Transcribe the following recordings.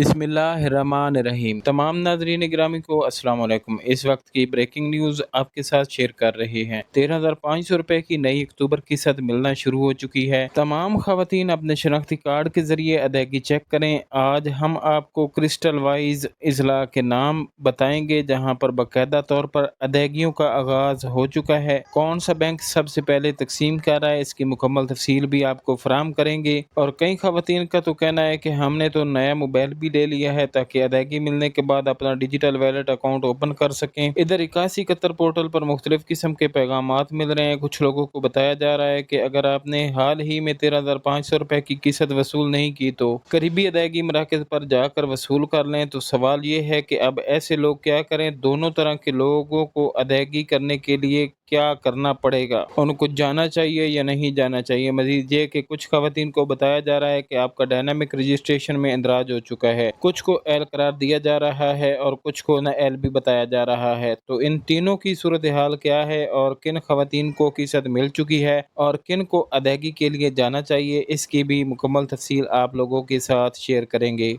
بسم اللہ الرحمن الرحیم۔ تمام ناظرین گرامی کو السلام علیکم۔ اس وقت کی بریکنگ نیوز آپ کے ساتھ شیئر کر رہے ہیں۔ تیرہ ہزار پانچ سو روپے کی نئی اکتوبر کی صد ملنا شروع ہو چکی ہے۔ تمام خواتین اپنے شناختی کارڈ کے ذریعے ادائیگی چیک کریں۔ آج ہم آپ کو کرسٹل وائز اضلاع کے نام بتائیں گے، جہاں پر باقاعدہ طور پر ادائیگیوں کا آغاز ہو چکا ہے۔ کون سا بینک سب سے پہلے تقسیم کر رہا ہے، اس کی مکمل تفصیل بھی آپ کو فراہم کریں گے۔ اور کئی خواتین کا تو کہنا ہے کہ ہم نے تو نیا موبائل بھی لے لیا ہے تاکہ ادائیگی ملنے کے بعد اپنا ڈیجیٹل ویلٹ اکاؤنٹ اوپن کر سکیں۔ ادھر اکاسی قطر پورٹل پر مختلف قسم کے پیغامات مل رہے ہیں۔ کچھ لوگوں کو بتایا جا رہا ہے کہ اگر آپ نے حال ہی میں تیرہ ہزار پانچ سو روپے کی قسط وصول نہیں کی تو قریبی ادائیگی مراکز پر جا کر وصول کر لیں۔ تو سوال یہ ہے کہ اب ایسے لوگ کیا کریں؟ دونوں طرح کے لوگوں کو ادائیگی کرنے کے لیے کیا کرنا پڑے گا؟ ان کو جانا چاہیے یا نہیں جانا چاہیے؟ مزید یہ کہ کچھ خواتین کو بتایا جا رہا ہے کہ آپ کا ڈائنامک رجسٹریشن میں اندراج ہو چکا ہے۔ کچھ کو ایل قرار دیا جا رہا ہے اور کچھ کو نہ ایل بھی بتایا جا رہا ہے۔ تو ان تینوں کی صورتحال کیا ہے اور کن خواتین کو قسط مل چکی ہے اور کن کو ادائیگی کے لیے جانا چاہیے؟ اس کی بھی مکمل تفصیل آپ لوگوں کے ساتھ شیئر کریں گے۔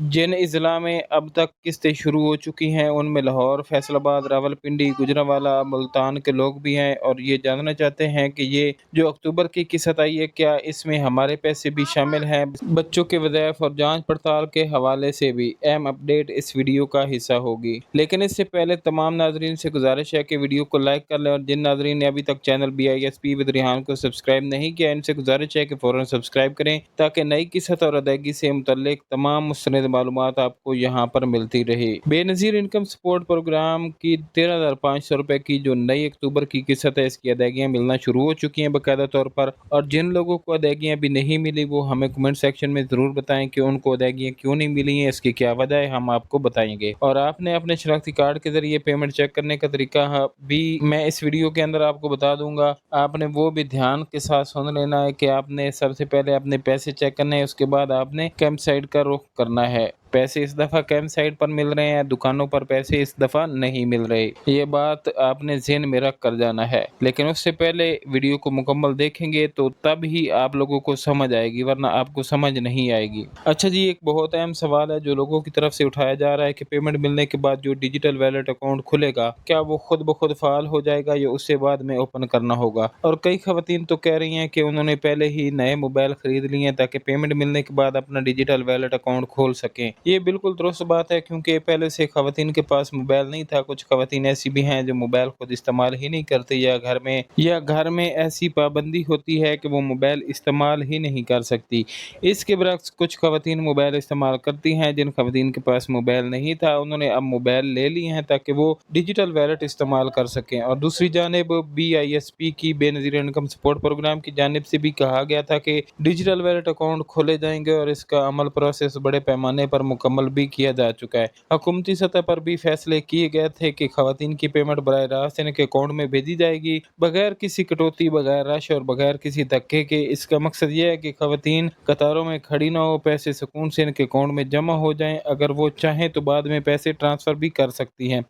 جن اضلاع میں اب تک قسطیں شروع ہو چکی ہیں، ان میں لاہور، فیصل آباد راول پنڈی گجرانوالہ ملتان کے لوگ بھی ہیں اور یہ جاننا چاہتے ہیں کہ یہ جو اکتوبر کی قسط آئی ہے، کیا اس میں ہمارے پیسے بھی شامل ہیں؟ بچوں کے وظائف اور جانچ پڑتال کے حوالے سے بھی اہم اپڈیٹ اس ویڈیو کا حصہ ہوگی۔ لیکن اس سے پہلے تمام ناظرین سے گزارش ہے کہ ویڈیو کو لائک کر لیں اور جن ناظرین نے ابھی تک channel B I S P with Rehan کو سبسکرائب نہیں کیا، ان سے گزارش ہے کہ فوراً سبسکرائب کریں تاکہ نئی قسط اور ادائیگی سے متعلق تمام مستند معلومات آپ کو یہاں پر ملتی رہے۔ بے نظیر انکم سپورٹ پروگرام کی تیرہ ہزار پانچ سو روپے کی جو نئی اکتوبر کی قسط ہے، اس کی ادائیگیاں ملنا شروع ہو چکی ہیں باقاعدہ طور پر۔ اور جن لوگوں کو ادائیگیاں بھی نہیں ملی، وہ ہمیں کمنٹ سیکشن میں ضرور بتائیں کہ ان کو ادائیگیاں کیوں نہیں ملی ہیں، اس کی کیا وجہ ہے، ہم آپ کو بتائیں گے۔ اور آپ نے اپنے شناختی کارڈ کے ذریعے پیمنٹ چیک کرنے کا طریقہ بھی میں اس ویڈیو کے اندر آپ کو بتا دوں گا۔ آپ نے وہ بھی دھیان کے ساتھ سن لینا ہے کہ آپ نے سب سے پہلے اپنے پیسے چیک کرنے ہیں، اس کے بعد آپ نے کیمپ سائٹ کا رخ کرنا ہے۔ پیسے اس دفعہ کیمپ سائٹ پر مل رہے ہیں، دکانوں پر پیسے اس دفعہ نہیں مل رہے۔ یہ بات آپ نے ذہن میں رکھ کر جانا ہے۔ لیکن اس سے پہلے ویڈیو کو مکمل دیکھیں گے تو تب ہی آپ لوگوں کو سمجھ آئے گی، ورنہ آپ کو سمجھ نہیں آئے گی۔ اچھا جی ایک بہت اہم سوال ہے جو لوگوں کی طرف سے اٹھایا جا رہا ہے کہ پیمنٹ ملنے کے بعد جو ڈیجیٹل ویلٹ اکاؤنٹ کھلے گا، کیا وہ خود بخود فعال ہو جائے گا یا اس سے بعد میں اوپن کرنا ہوگا؟ اور کئی خواتین تو کہہ رہی ہیں کہ انہوں نے پہلے ہی نئے موبائل خرید لیے ہیں تاکہ پیمنٹ ملنے کے بعد اپنا ڈیجیٹل ویلٹ اکاؤنٹ کھول سکیں۔ یہ بالکل درست بات ہے، کیونکہ پہلے سے خواتین کے پاس موبائل نہیں تھا۔ کچھ خواتین ایسی بھی ہیں جو موبائل خود استعمال ہی نہیں کرتی یا گھر میں، یا گھر میں ایسی پابندی ہوتی ہے کہ وہ موبائل استعمال ہی نہیں کر سکتی۔ اس کے برعکس کچھ خواتین موبائل استعمال کرتی ہیں جن خواتین کے پاس موبائل نہیں تھا۔ انہوں نے اب موبائل لے لی ہیں تاکہ وہ ڈیجیٹل ویلٹ استعمال کر سکیں۔ اور دوسری جانب بی آئی ایس پی کی بے نظیر انکم سپورٹ پروگرام کی جانب سے بھی کہا گیا تھا کہ ڈیجیٹل ویلٹ اکاؤنٹ کھولے جائیں گے اور اس کا عمل پروسیس بڑے پیمانے پر مکمل بھی کیا جا چکا ہے۔ حکومتی سطح پر بھی فیصلے کیے گئے تھے کہ خواتین کی پیمنٹ براہ راست ان کے اکاؤنٹ میں بھیجی جائے گی۔ بغیر کسی کٹوتی، بغیر رش اور بغیر کسی دھکے کے، اس کا مقصد یہ ہے کہ خواتین قطاروں میں کھڑی نہ ہو، پیسے سکون سے ان کے اکاؤنٹ میں جمع ہو جائیں۔ اگر وہ چاہیں تو بعد میں پیسے ٹرانسفر بھی کر سکتی ہیں۔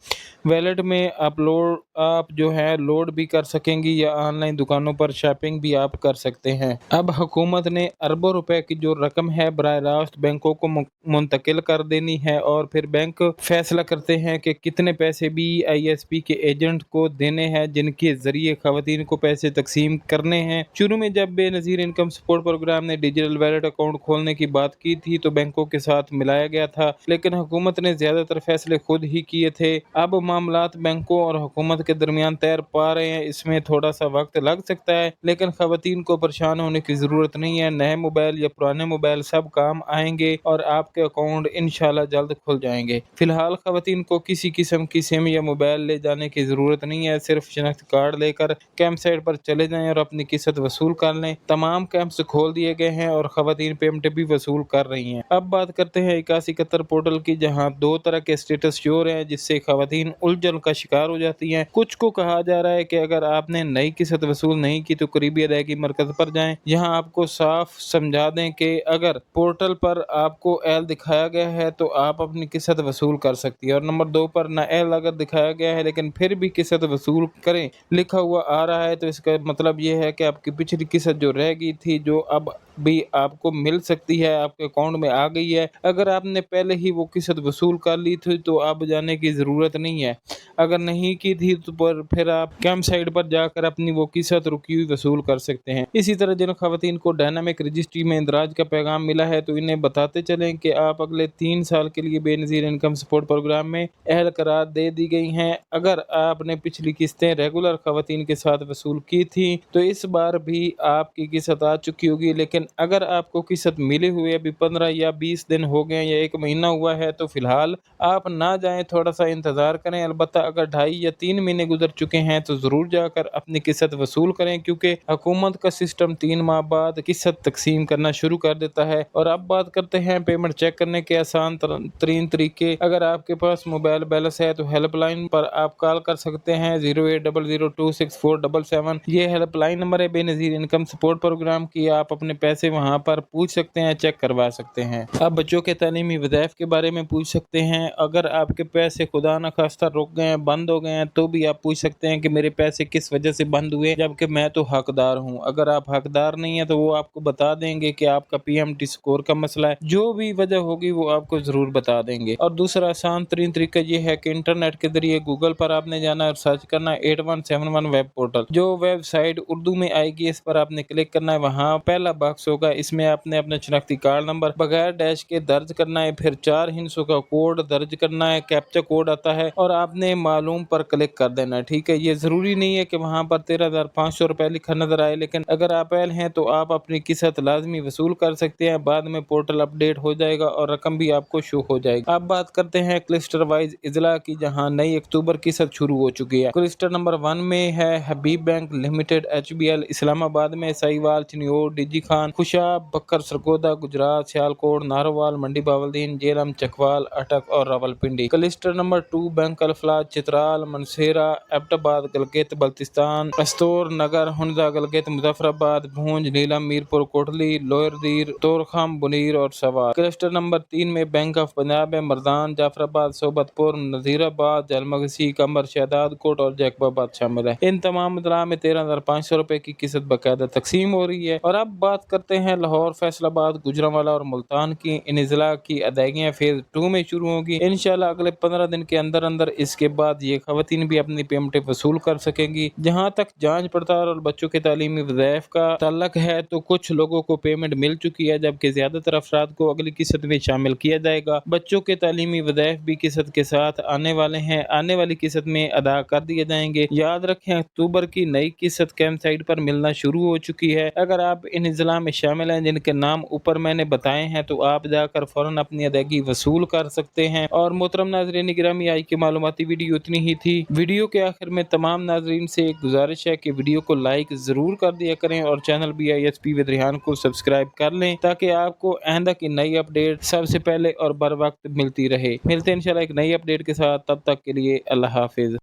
ویلٹ میں اپلوڈ آپ جو ہے لوڈ بھی کر سکیں گی یا آن لائن دکانوں پر شاپنگ بھی آپ کر سکتے ہیں۔ اب حکومت نے اربوں روپے کی جو رقم ہے براہ راست بینکوں کو منتقل کر دینی ہے اور پھر بینک فیصلہ کرتے ہیں کہ کتنے پیسے بی آئی ایس پی کے ایجنٹ کو دینے ہیں، جن کے ذریعے خواتین کو پیسے تقسیم کرنے ہیں۔ شروع میں جب Benazir income support programme نے ڈیجیٹل ویلٹ اکاؤنٹ کھولنے کی بات کی تھی تو بینکوں کے ساتھ ملایا گیا تھا، لیکن حکومت نے زیادہ تر فیصلے خود ہی کیے تھے۔ اب معاملات بینکوں اور حکومت کے درمیان تیر پا رہے ہیں، اس میں تھوڑا سا وقت لگ سکتا ہے، لیکن خواتین کو پریشان ہونے کی ضرورت نہیں ہے۔ نئے موبائل یا پرانے موبائل سب کام آئیں گے اور آپ کے اکاؤنٹ انشاءاللہ جلد کھل جائیں گے۔ فی الحال خواتین کو کسی قسم کی سم یا موبائل لے جانے کی ضرورت نہیں ہے، صرف شناخت کارڈ لے کر کیمپ سائٹ پر چلے جائیں اور اپنی قسط وصول کر لیں۔ تمام کیمپس کھول دیے گئے ہیں اور خواتین پیمنٹ بھی وصول کر رہی ہیں۔ اب بات کرتے ہیں اکاسی قطر پورٹل کی، جہاں دو طرح کے اسٹیٹس شو رہے ہیں، جس سے خواتین الجھن کا شکار ہو جاتی ہیں۔ کچھ کو کہا جا رہا ہے کہ اگر آپ نے نئی قسط وصول نہیں کی تو قریبی ادائیگی مرکز پر جائیں۔ یہاں آپ کو صاف سمجھا دیں کہ اگر پورٹل پر آپ کو ایل دکھایا گیا ہے تو آپ اپنی قسط وصول کر سکتی ہے اور نمبر دو پر نہ ایل اگر دکھایا گیا ہے لیکن پھر بھی قسط وصول کریں۔ لکھا ہوا آ رہا ہے تو اس کا مطلب یہ ہے کہ آپ کی پچھلی قسط جو رہ گئی تھی، جو اب بھی آپ کو مل سکتی ہے، آپ کے اکاؤنٹ میں آ گئی ہے۔ اگر آپ نے پہلے ہی وہ قسط وصول کر لی تھی تو اب جانے کی ضرورت نہیں ہے۔ اگر نہیں کی تھی تو پر پھر آپ کیمپ سائٹ پر جا کر اپنی وہ قسط رکی ہوئی وصول کر سکتے ہیں۔ اسی طرح جن خواتین کو ڈائنامک رجسٹری میں اندراج کا پیغام ملا ہے تو انہیں بتاتے چلیں کہ آپ اگلے تین سال کے لیے بے نظیر انکم سپورٹ پروگرام میں اہل قرار دے دی گئی ہیں۔ اگر آپ نے پچھلی قسطیں ریگولر خواتین کے ساتھ وصول کی تھی تو اس بار بھی آپ کی قسط آ چکی ہوگی۔ لیکن اگر آپ کو قسط ملے ہوئے ابھی پندرہ یا بیس دن ہو گئے یا ایک مہینہ ہوا ہے تو فی الحال آپ نہ جائیں، تھوڑا سا انتظار کریں۔ البتہ اگر ڈھائی یا تین مہینے گزر چکے ہیں تو ضرور جا کر اپنی قسط وصول کریں، کیونکہ حکومت کا سسٹم تین ماہ بعد قسط تقسیم کرنا شروع کر دیتا ہے۔ اور اب بات کرتے ہیں پیمنٹ چیک کرنے کے آسان ترین طریقے۔ اگر آپ کے پاس موبائل بیلنس ہے تو ہیلپ لائن پر آپ کال کر سکتے ہیں۔ Zero eight double zero two six four double seven. یہ ہیلپ لائن نمبر ہے۔ Benazir income support programme کی آپ اپنے پیسے وہاں پر پوچھ سکتے ہیں، چیک کروا سکتے ہیں۔ اب بچوں کے تعلیمی وظائف کے بارے میں پوچھ سکتے ہیں۔ اگر آپ کے پیسے خدا نخواستہ رک گئے ہیں، بند ہو گئے ہیں، تو بھی آپ پوچھ سکتے ہیں کہ میرے پیسے کس وجہ سے بند ہوئے؟ جبکہ میں تو حقدار ہوں۔ اگر آپ حقدار نہیں ہیں تو وہ آپ کو بتا دیں گے کہ آپ کا پی ایم ٹی سکور کا مسئلہ ہے۔ جو بھی وجہ ہوگی وہ آپ کو ضرور بتا دیں گے۔ اور دوسرا آسان ترین طریقہ یہ ہے کہ انٹرنیٹ کے ذریعے گوگل پر آپ نے جانا اور سرچ کرنا eight one seven one web portal. جو ویب سائٹ اردو میں آئے گی، اس پر آپ نے کلک کرنا ہے۔ وہاں پہلا باکس ہوگا۔ اس میں آپ نے اپنا شناختی کارڈ نمبر بغیر ڈیش کے درج کرنا ہے۔ پھر چار ہنسوں کا کوڈ درج کرنا ہے۔ کیپچا کوڈ آتا ہے اور آپ نے معلوم پر کلک کر دینا، ٹھیک ہے؟ یہ ضروری نہیں ہے کہ وہاں پر تیرہ ہزار پانچ سو روپے لکھا نظر آئے، لیکن اگر آپ ایل ہیں تو آپ اپنی قسط لازمی وصول کر سکتے ہیں، بعد میں پورٹل اپ ڈیٹ ہو جائے گا اور رقم بھی آپ کو شو ہو جائے گا اب بات کرتے ہیں کلسٹر وائز اضلاع کی، جہاں نئی اکتوبر قسط شروع ہو چکی ہے۔ کلسٹر نمبر ون میں ہے Habib bank limited, H B L, Islamabad میں سائیوال، چنیور، ڈیجی خان خوشاب بکر سرگودا گجرات، سیالکوٹ، ناروال، منڈی باولدین، جیلم، چکوال، اٹک اور Rawalpindi cluster number two, bank Alfalah Chitral Mansehra Abbottabad Gilgit, Baltistan Astore Nagar Hunza Gilgit Muzaffarabad بھونج، Neelum, Mirpur, Kotli, lower Dir, Torkham, Buner اور سوار۔ کلسٹر نمبر تین میں بینک آف پنجاب ہے مردان جعفر آباد صوبت پور نذیر آباد جلمگسی، کمر، شہداد کوٹ اور جیکب آباد شامل ہے ان تمام اضلاع میں تیرہ ہزار پانچ سو روپے کی قسط باقاعدہ تقسیم ہو رہی ہے۔ اور اب بات کرتے ہیں لاہور، فیصل آباد، گجرانوالا اور ملتان کی۔ ان اضلاع کی ادائیگیاں فیز ٹو میں شروع ہوگی انشاءاللہ اگلے پندرہ دن کے اندر اندر اس کے بعد یہ خواتین بھی اپنی پیمنٹ وصول کر سکیں گی۔ جہاں تک جانچ پڑتال اور بچوں کے تعلیمی وظائف کا تعلق ہے، تو کچھ لوگوں کو پیمنٹ مل چکی ہے، جبکہ زیادہ تر افراد کو اگلی قسط میں شامل کیا جائے گا۔ بچوں کے تعلیمی وظائف بھی قسط کے ساتھ آنے والے ہیں۔ آنے والی قسط میں ادا کر دیے جائیں گے۔ یاد رکھیں، اکتوبر کی نئی قسط کیمپ سائٹ پر ملنا شروع ہو چکی ہے۔ اگر آپ ان اضلاع میں شامل ہیں جن کے نام اوپر میں نے بتائے ہیں، تو آپ جا کر فوراً اپنی ادائیگی وصول کر سکتے ہیں۔ اور محترم ناظرین گرامی آئی کی معلوماتی ویڈیو اتنی ہی تھی۔ ویڈیو کے آخر میں تمام ناظرین سے ایک گزارش ہے کہ ویڈیو کو لائک ضرور کر دیا کریں اور channel B I S P ودریحان کو سبسکرائب کر لیں تاکہ آپ کو آئندہ کی نئی اپڈیٹ سب سے پہلے اور بر وقت ملتی رہے۔ ملتے انشاءاللہ ایک نئی اپڈیٹ کے ساتھ۔ تب تک کے لیے اللہ حافظ۔